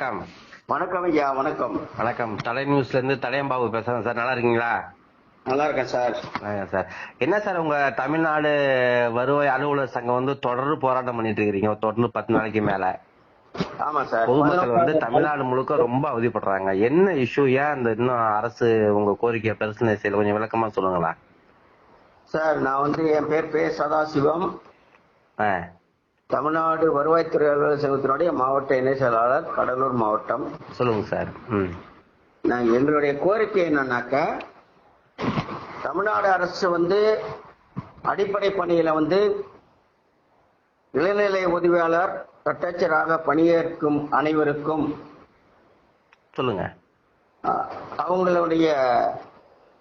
வணக்கம். வணக்கம் ஐயா வணக்கம். வணக்கம். தலை நியூஸ்ல இருந்து தடையம்பாபு பேசுறேன் சார். நல்லா இருக்கீங்களா? நல்லா இருக்கேன் சார். சார். என்ன சார் உங்க தமிழ்நாடு வருவாய் அலுவலர் சங்கம் வந்து தொடர்ந்து போராட்டம் பண்ணிட்டு இருக்கிறீங்க. தொடர்ந்து பத்து நாளைக்கு மேல. ஆமா சார். பொதுமக்கள் வந்து தமிழ்நாடு முழுக்க ரொம்ப அவதிப்படுறாங்க. என்ன இஷ்யூ ஏன் இந்த இன்னும் அரசு உங்க கோரிக்கையை பெருசுன்னு செய்யல? கொஞ்சம் விளக்கமா சொல்லுங்களா சார் நான் வந்து என் பேர் பே சதாசிவம். தமிழ்நாடு வருவாய்த்துறை அலுவலர் சங்கத்தினுடைய மாவட்ட இணை செயலாளர் கடலூர் மாவட்டம். சொல்லுங்க சார். நான் எங்களுடைய கோரிக்கை என்னன்னாக்க தமிழ்நாடு அரசு வந்து அடிப்படை பணியில வந்து இளநிலை உதவியாளர் தட்டச்சராக பணியேற்கும் அனைவருக்கும் சொல்லுங்க. அவங்களுடைய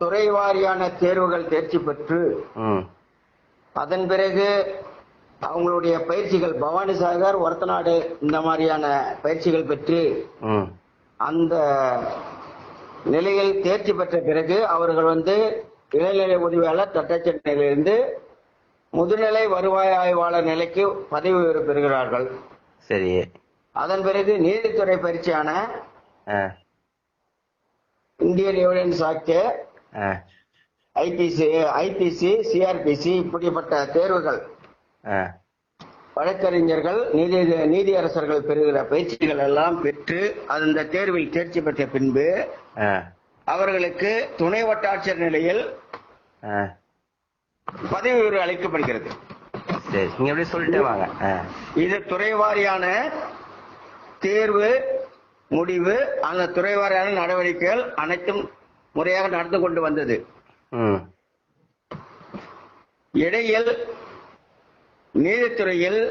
துறை வாரியான தேர்வுகள் தேர்ச்சி பெற்று அதன் பிறகு அவங்களுடைய பயிற்சிகள் பவானி சாகர் ஒரத்தநாடு இந்த மாதிரியான பயிற்சிகள் பெற்று அந்த நிலையில் தேர்ச்சி பெற்ற பிறகு அவர்கள் வந்து இளநிலை உதவியாளர் தட்டச்சர் நிலையிலிருந்து முதுநிலை வருவாய் ஆய்வாளர் நிலைக்கு பதவி உயர்வு பெறுகிறார்கள். சரி. அதன் பிறகு நீதித்துறை பயிற்சியான Indian evidence act IPC IPC CrPC இப்படிப்பட்ட தேர்வுகள் வழக்கறிஞர்கள் நீதி நீதியரசர்கள் பெறுகிற பயிற்சிகள் எல்லாம் பெற்று அந்த தேர்வில் தேர்ச்சி பெற்ற பின்பு அவர்களுக்கு துணை வட்டாட்சியர் நிலையில் பதவி உயர்வு அளிக்கப்படுகிறது. சரி நீங்க அப்படியே சொல்லிட்டே வாங்க. இது துறை வாரியான தேர்வு முடிவு அந்த துறை வாரியான நடவடிக்கைகள் அனைத்தும் முறையாக நடந்து கொண்டு வந்தது. ம். இடையில் நீதித்துறையில்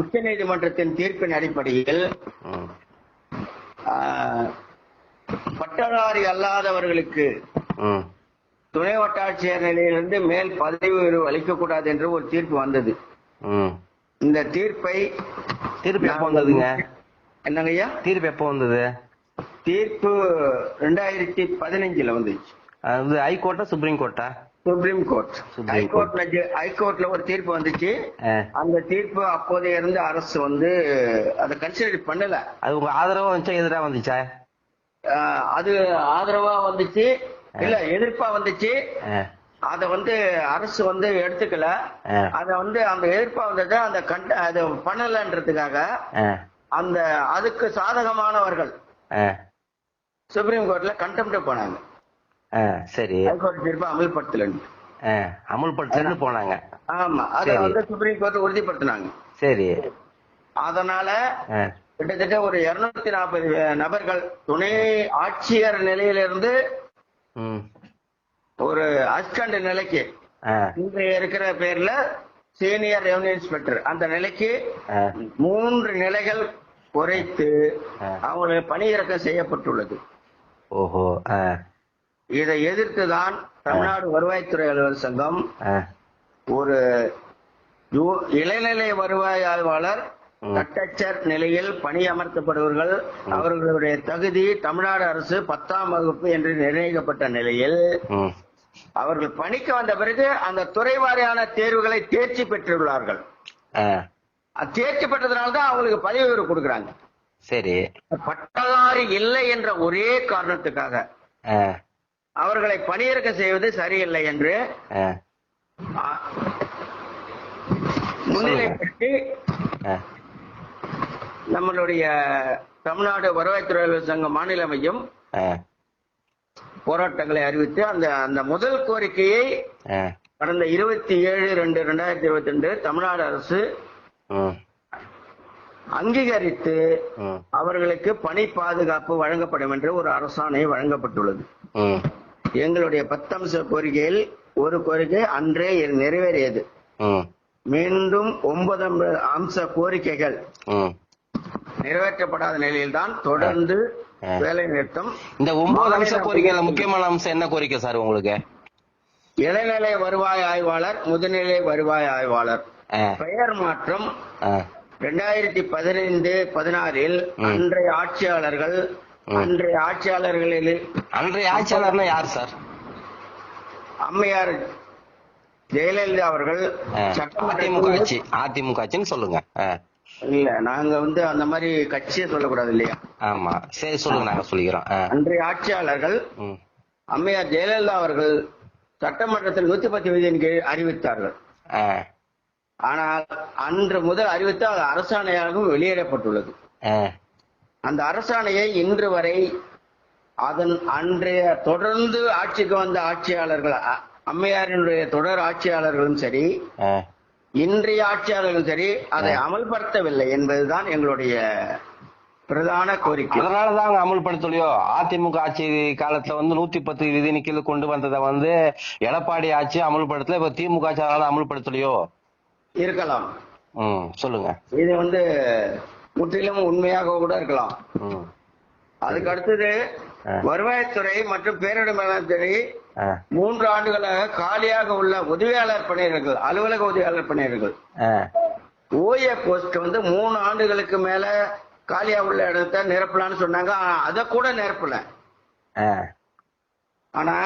உச்ச நீதிமன்றத்தின் தீர்ப்பின் அடிப்படையில் பட்டதாரி அல்லாதவர்களுக்கு துணை வட்டாட்சியர் நிலையிலிருந்து மேல் பதவி உயர்வு அளிக்கக்கூடாது என்று ஒரு தீர்ப்பு வந்தது. இந்த தீர்ப்பை தீர்ப்பு எப்போ வந்ததுங்க? என்னங்க ஐயா? தீர்ப்பு எப்போ வந்தது? தீர்ப்பு ரெண்டாயிரத்தி பதினஞ்சுல வந்துச்சு. அது ஹைகோர்ட்டா சுப்ரீம் கோர்ட்டா? சுப்ரீம் கோர்ட் ஹைகோர்ட்ல ஹைகோர்ட்ல ஒரு தீர்ப்பு வந்துச்சு. அந்த தீர்ப்பு அப்போதைய இருந்த அரசு வந்து அதை கன்சிடர் பண்ணல. அது உங்க ஆதரவா வந்துச்சா எதிரா வந்துச்சா? அது ஆதரவா வந்துச்சு. இல்ல எதிர்ப்பா வந்துச்சு. அத வந்து அரசு வந்து எடுத்துக்கல. அத வந்து அந்த எதிர்ப்பா வந்தது அந்த கண்ட அது பண்ணலன்றதுக்காக அந்த அதுக்கு சாதகமானவர்கள் சுப்ரீம் கோர்ட்ல கண்டெம்ட் போனாங்க. சரி. தீர்ப்பு அமல்படுத்தலன்னு. ஆ, அமுல்படுத்தன்னு போனாங்க. ஆமா அத. வந்து சுப்ரீம் கோர்ட் உறுதிப்படுத்தினாங்க. சரி. அதனால கிட்டத்தட்ட ஒரு இருநூத்தி நாற்பது நபர்கள் துணை ஆட்சியர் நிலையிலிருந்து ஒரு அஸ்கண்ட் நிலைக்கு ஆ, இன்றைய இருக்கிற பேர்ல சீனியர் ரெவன்யூ இன்ஸ்பெக்டர். அந்த நிலைக்கு மூன்று நிலைகள் குறைத்து. அவங்களுக்கு பணியிறக்கம் செய்யப்பட்டுள்ளது. ஓஹோ இதை எதிர்த்து தான் தமிழ்நாடு வருவாய்த்துறை அலுவலர் சங்கம் ஒரு இளநிலை வருவாய் ஆய்வாளர். தட்டச்சர் நிலையில் பணியமர்த்தப்படுவர்கள் அவர்களுடைய தகுதி தமிழ்நாடு அரசு பத்தாம் வகுப்பு என்று நிர்ணயிக்கப்பட்ட நிலையில் அவர்கள் பணிக்கு வந்த பிறகு அந்த துறை வாரியான தேர்வுகளை தேர்ச்சி பெற்றுள்ளார்கள். தேர்ச்சி பெற்றதுனால தான் அவங்களுக்கு பதவி உயர்வு கொடுக்குறாங்க. சரி. பட்டதாரி இல்லை என்ற ஒரே காரணத்துக்காக அவர்களை பணியிறக்கம் செய்வது சரியில்லை என்று முன்னிலைப்படுத்தி நம்மளுடைய தமிழ்நாடு வருவாய்த்துறை சங்க மாநில மையம் போராட்டங்களை அறிவித்து அந்த அந்த முதல் கோரிக்கையை கடந்த இருபத்தி ஏழு ரெண்டு ரெண்டாயிரத்தி இருபத்தி ரெண்டு தமிழ்நாடு அரசு அங்கீகரித்து அவர்களுக்கு பணி பாதுகாப்பு வழங்கப்படும் என்று ஒரு அரசாணை வழங்கப்பட்டுள்ளது. எங்களுடைய பத்தம்ச கோரிக்கையில் ஒரு கோரிக்கை அன்றே நிறைவேறியது மீண்டும் ஒன்பது அம்ச கோரிக்கைகள். நிறைவேற்றப்படாத நிலையில்தான் தொடர்ந்து. வேலை நிறுத்தம் இந்த ஒன்பது அம்ச கோரிக்கையில முக்கியமான அம்சம் என்ன கோரிக்கை சார் உங்களுக்கு இளநிலை வருவாய் ஆய்வாளர் முதுநிலை வருவாய் ஆய்வாளர் பெயர் மாற்றம் ரெண்டாயிரத்தி பதினைந்து பதினாறில். அன்றைய ஆட்சியாளர்கள். அன்றைய ஆட்சியாளர்களில் அன்றைய ஆட்சியாளர்னா யார் சார்? அம்மையார் ஜெயலலிதா அவர்கள் அதிமுக ஆட்சி அதிமுக ஆட்சின்னு சொல்லுங்க. இல்ல நாங்க வந்து அந்த மாதிரி கட்சியை சொல்லக்கூடாது இல்லையா? ஆமா. சரி சொல்லுங்க நாங்க சொல்லிக்கிறோம். அன்றைய ஆட்சியாளர்கள் அம்மையார் ஜெயலலிதா அவர்கள் சட்டமன்றத்தில் நூத்தி பத்து விதியின் கீழ் அறிவித்தார்கள். ஆனால் அன்று முதல் அறிவித்து அது அரசாணையாகவும் வெளியிடப்பட்டுள்ளது. அந்த அரசாணையை இன்று வரை அதன் அன்றைய தொடர்ந்து ஆட்சிக்கு வந்த ஆட்சியாளர்கள் அம்மையாரினுடைய தொடர் ஆட்சியாளர்களும் சரி இன்றைய ஆட்சியாளர்களும் சரி அதை அமல்படுத்தவில்லை என்பதுதான் எங்களுடைய பிரதான கோரிக்கை. அதனாலதான் அவங்க அமல்படுத்தலையோ? அதிமுக ஆட்சி காலத்துல வந்து நூத்தி பத்து விதியின் கீழ் கொண்டு வந்ததை வந்து எடப்பாடி ஆட்சி அமல்படுத்தல இப்ப திமுக ஆட்சி அதனால அமல்படுத்தலையோ? இருக்கலாம். ம் சொல்லுங்க. இது வந்து முற்றிலும் உண்மையாக கூட இருக்கலாம். அதுக்கு அடுத்தது. வருவாய்த்துறை மற்றும் பேரிடர் மேலாண்மைத்துறை ஆ மூன்று ஆண்டுகளாக காலியாக உள்ள உதவியாளர் பணியர்கள் அலுவலக உதவியாளர் பணியர்கள் ஓஏ போஸ்ட் வந்து மூணு ஆண்டுகளுக்கு மேல காலியா உள்ள இடத்த நிரப்பலாம்னு சொன்னாங்க. அதை கூட நிரப்பல. ஆனா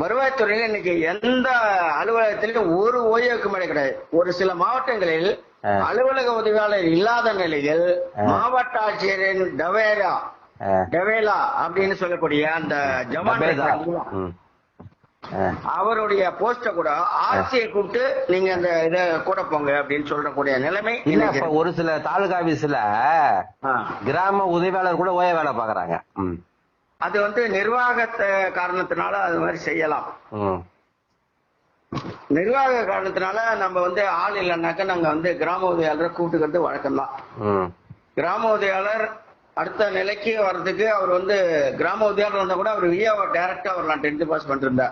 வருவாய்த்துறையில இன்னைக்கு எந்த அலுவலகத்திலும் ஒரு ஓய்வுக்கு மேல கிடையாது. ஒரு சில மாவட்டங்களில். அலுவலக உதவியாளர் இல்லாத நிலையில் மாவட்ட ஆட்சியரின் டவேரா டவேலா அப்படின்னு சொல்லக்கூடிய அந்த. ஆ. அவருடைய போஸ்ட கூட ஆட்சியை கூப்பிட்டு நீங்க அந்த இத கூட போங்க அப்படின்னு சொல்லக்கூடிய நிலைமை ஒரு சில தாலுகா ஆபீஸ்ல. கிராம உதவியாளர் கூட ஓய வேலை பாக்குறாங்க அது வந்து நிர்வாகத்தை காரணத்தினால அது மாதிரி செய்யலாம். ம். நிர்வாக காரணத்தினால நம்ம வந்து ஆள் இல்லைன்னாக்கா நாங்க வந்து கிராம உதவியாளரை கூப்பிட்டுக்கிறது வழக்கம் தான் கிராம உதவியாளர் அடுத்த நிலைக்கு வர்றதுக்கு அவர் வந்து கிராம உதவியாளர் வந்தா கூட அவர் விஏஓ டைரக்டா வரலாம். டென்த் பாஸ் பண்ணிருந்தா.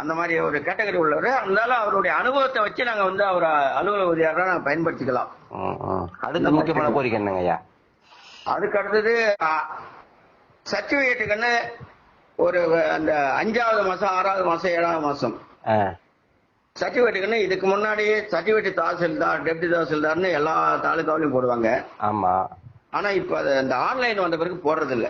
அந்த மாதிரி ஒரு கேட்டகரி உள்ளவர். அதனால அவருடைய அனுபவத்தை வச்சு நாங்க வந்து அவர் அலுவலக உதவியாளராக நாங்க பயன்படுத்திக்கலாம். அடுத்த முக்கியமான கோரிக்கை என்னங்க ஐயா? அதுக்கு அடுத்தது சர்டிபிகேட்டுக்குன்னு ஒரு அந்த அஞ்சாவது மாசம் ஆறாவது மாசம் ஏழாவது மாசம். ஆ. சர்டிபிகேட்டுக்குன்னு இதுக்கு முன்னாடி சர்டிபிகேட் தாசில்தார் டெப்டி தாசில்தார்னு எல்லா தாலுகாவிலையும் போடுவாங்க. ஆமா. ஆனா இப்ப இந்த ஆன்லைன் வந்த பிறகு போடுறது இல்ல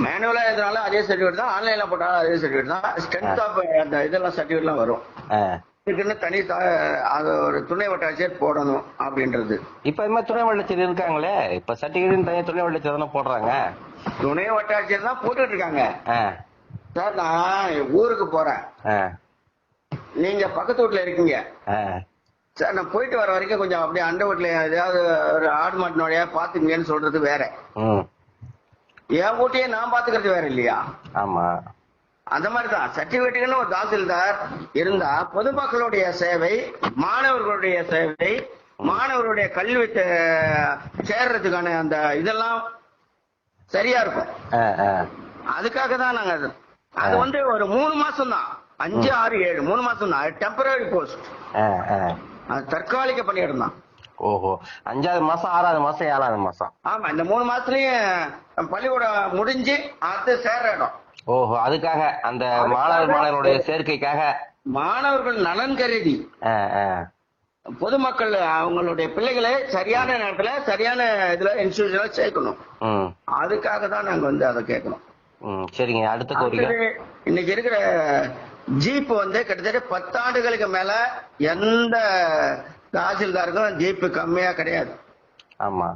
மேனுவலா எதுனாலும் அதே சர்டிபிகேட் தான் ஆன்லைன்ல போட்டாலும் அதே சர்டிபிகேட் தான். ஸ்ட்ரென்த் ஆஃப் அந்த இதெல்லாம் சர்டிபிகேட்லாம் வரும். இதுக்குன்னு தனி அது ஒரு துணை வட்டாட்சியர் போடணும் அப்படின்றது. இப்ப இது மாதிரி துணை வளர்ச்சி இருக்காங்களே? இப்ப சர்டிபிகேட் தனியா துணை வளர்ச்சி தானே போடுறாங்க? துணை வட்டாட்சியர் தான் போட்டுட்டு இருக்காங்க. சார் நான் ஊருக்கு போறேன். நீங்க பக்கத்து வீட்டுல இருக்கீங்க. சார் நான் போயிட்டு வர வரைக்கும் கொஞ்சம் அப்படியே அண்டை வீட்டுல ஏதாவது ஒரு ஆடு மாட்டு நோயா பாத்துக்கங்கன்னு சொல்றது வேற. என் வீட்டையே நான் பாத்துக்கிறது வேற இல்லையா? ஆமா. அந்த மாதிரிதான். சர்டிபிகேட்டுக்குன்னு ஒரு தாசில்தார் இருந்தா பொதுமக்களுடைய சேவை மாணவர்களுடைய சேவை மாணவர்களுடைய கல்வி சேர்றதுக்கான அந்த இதெல்லாம் சரியா இருக்கும். அதுக்காக தான் நாங்க அது வந்து ஒரு மூணு மாசம் தான் அஞ்சு ஆறு ஏழு மூணு மாசம் தான் டெம்பரரி போஸ்ட் அது தற்காலிக பணியிடம் தான் ஓஹோ. அஞ்சாவது மாசம் ஆறாவது மாசம் ஏழாவது மாசம். ஆமா இந்த மூணு மாசத்துலயும் பள்ளிக்கூடம் முடிஞ்சு அது சேர இடம். ஓஹோ அதுக்காக அந்த மாணவர் மாணவருடைய சேர்க்கைக்காக? மாணவர்கள் நலன் கருதி. பொதுமக்கள் அவங்களுடைய பிள்ளைகளை சரியான நேரத்துல சரியான இதுல இன்ஸ்டிடியூஷன்ல சேர்க்கணும். அதுக்காக தான் நாங்க வந்து அதை கேட்கணும். சரிங்க. அடுத்த கோரிக்கை. இன்னைக்கு இருக்கிற ஜீப் வந்து கிட்டத்தட்ட பத்தாண்டுகளுக்கு மேல எந்த தாசில்தாருக்கும் ஜீப் கம்மியா கிடையாது. ஆமா.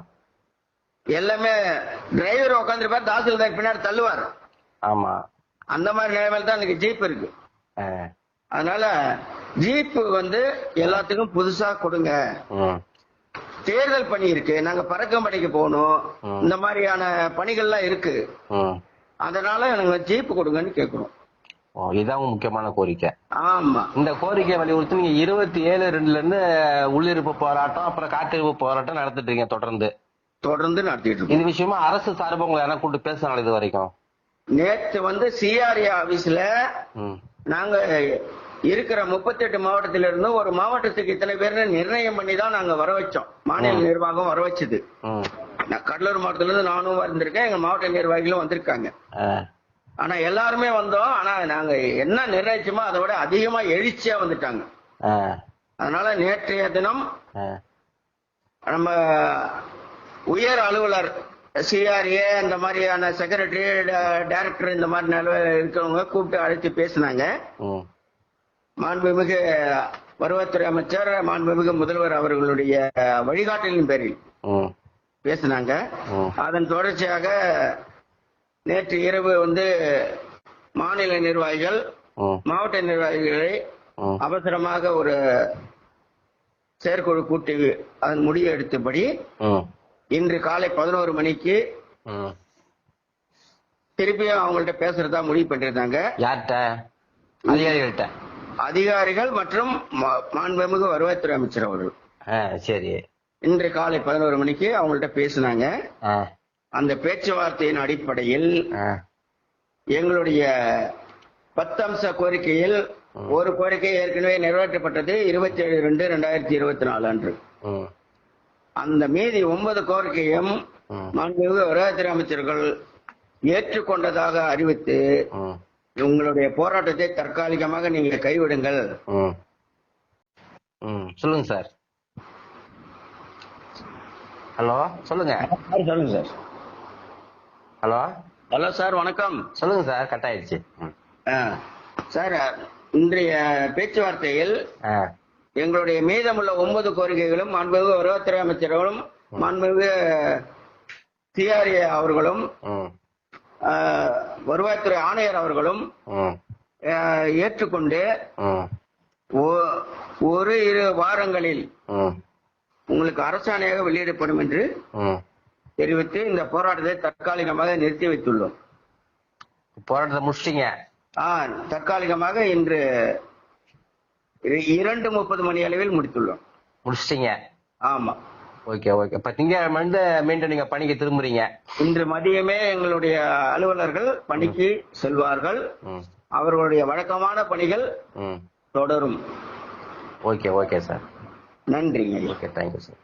எல்லாமே டிரைவர் உட்காந்துருப்பார் தாசில்தார் பின்னாடி தள்ளுவார். ஆமா. அந்த மாதிரி நிலைமையில தான் இன்னைக்கு ஜீப் இருக்கு. அதனால ஜீப் வந்து எல்லாத்துக்கும் புதுசா கொடுங்க. தேர்தல் பணி இருக்கு. நாங்க பறக்கும் பணிக்கு போகணும். இந்த மாதிரியான பணிகள்லாம் இருக்கு. அதனால நாங்க ஜீப் கொடுங்கன்னு இதான் உங்க முக்கியமான கோரிக்கை. ஆமா. இந்த கோரிக்கையை வலியுறுத்தி நீங்க இருபத்தி ஏழு ரெண்டுல இருந்து உள்ளிருப்பு போராட்டம் அப்புறம் காத்திருப்பு போராட்டம் நடத்திட்டு இருக்கீங்க தொடர்ந்து. தொடர்ந்து நடத்திட்டு இருக்கோம். இது விஷயமா அரசு சார்பு உங்களை யாரா கூப்பிட்டு பேசினாலும் இது வரைக்கும்? நேத்து வந்து சிஆர்ஏ ஆபீஸ்ல நாங்க இருக்கிற 38 மாவட்டத்தில இருந்து ஒரு மாவட்டத்துக்கு இத்தனை பேர்னு நிர்ணயம் பண்ணி தான் நாங்க வர வச்சோம். மாநில. நிர்வாகம் வர வச்சது. ம். நான் கடலூர் மாவட்டத்துல இருந்து நானும் வந்திருக்கேன். எங்க மாவட்ட நிர்வாகிகளும் வந்திருக்காங்க. ஆனா எல்லாருமே வந்தோம். ஆனா நாங்க என்ன நிர்ணயிச்சோமோ அதை விட அதிகமா எழுச்சியா வந்துட்டாங்க. அதனால நேற்றைய தினம் நம்ம உயர் அலுவலர் சிஆர்ஏ இந்த மாதிரியான செக்ரட்டரி டைரக்டர் இந்த மாதிரி நிலவ இருக்கிறவங்க கூப்பிட்டு அழைத்து பேசினாங்க. மாண்புமிகு வருவாய்த்துறை அமைச்சர் மாண்புமிகு முதல்வர் அவர்களுடைய வழிகாட்டலின் பேரில். பேசினாங்க. அதன் தொடர்ச்சியாக நேற்று இரவு வந்து மாநில நிர்வாகிகள் மாவட்ட நிர்வாகிகளை அவசரமாக ஒரு செயற்குழு கூட்டி அதன் முடிவு எடுத்தபடி இன்று காலை பதினோரு மணிக்கு திருப்பியும் அவங்கள்ட்ட பேசுறதா முடிவு பண்ணிருந்தாங்க யார்கிட்ட? அதிகாரிகள்கிட்ட. அதிகாரிகள் மற்றும் மாண்புமிகு வருவாய்த்துறை அமைச்சர் அவர்கள். சரி. இன்று காலை பதினோரு மணிக்கு அவங்கள்ட்ட பேசினாங்க. அந்த பேச்சுவார்த்தையின் அடிப்படையில் எங்களுடைய பத்து அம்ச கோரிக்கையில் ஒரு கோரிக்கை ஏற்கனவே நிறைவேற்றப்பட்டது இருபத்தி ஏழு ரெண்டு ரெண்டாயிரத்தி இருபத்தி நாலு அன்று அந்த மீதி ஒன்பது கோரிக்கையும் மாண்புமிகு அமைச்சர்கள் ஏற்றுக்கொண்டதாக அறிவித்து உங்களுடைய போராட்டத்தை தற்காலிகமாக நீங்க கைவிடுங்கள். சொல்லுங்க சார். ஹலோ சொல்லுங்க. சொல்லுங்க சார். ஹலோ. ஹலோ சார் வணக்கம். சொல்லுங்க சார் கட் ஆயிடுச்சு. சார் இன்றைய பேச்சுவார்த்தையில் எங்களுடைய மீதமுள்ள ஒன்பது கோரிக்கைகளும் மாண்புமிகு வருவாய்த்துறை அமைச்சர்களும் மாண்புமிகு சிஆர்ஏ அவர்களும் வருவாய்த்துறை ஆணையர் அவர்களும் ஏற்றுக்கொண்டு ஒரு இரு வாரங்களில் ம். உங்களுக்கு அரசாணையாக வெளியிடப்படும் என்று தெரிவித்து இந்த போராட்டத்தை தற்காலிகமாக நிறுத்தி வைத்துள்ளோம். போராட்டத்தை முடிச்சிட்டீங்க? ஆ தற்காலிகமாக இன்று இரண்டு முப்பது மணி அளவில் முடித்துள்ளோம். முடிச்சிட்டீங்க? ஆமா. Okay okay. இப்ப திங்கட்கிழமை வந்து மீண்டும் நீங்க பணிக்கு திரும்புறீங்க? இன்று மதியமே எங்களுடைய அலுவலர்கள் பணிக்கு செல்வார்கள். அவர்களுடைய வழக்கமான பணிகள் தொடரும். Okay okay sir. நன்றிங்க ஓகே தேங்க்யூ சார்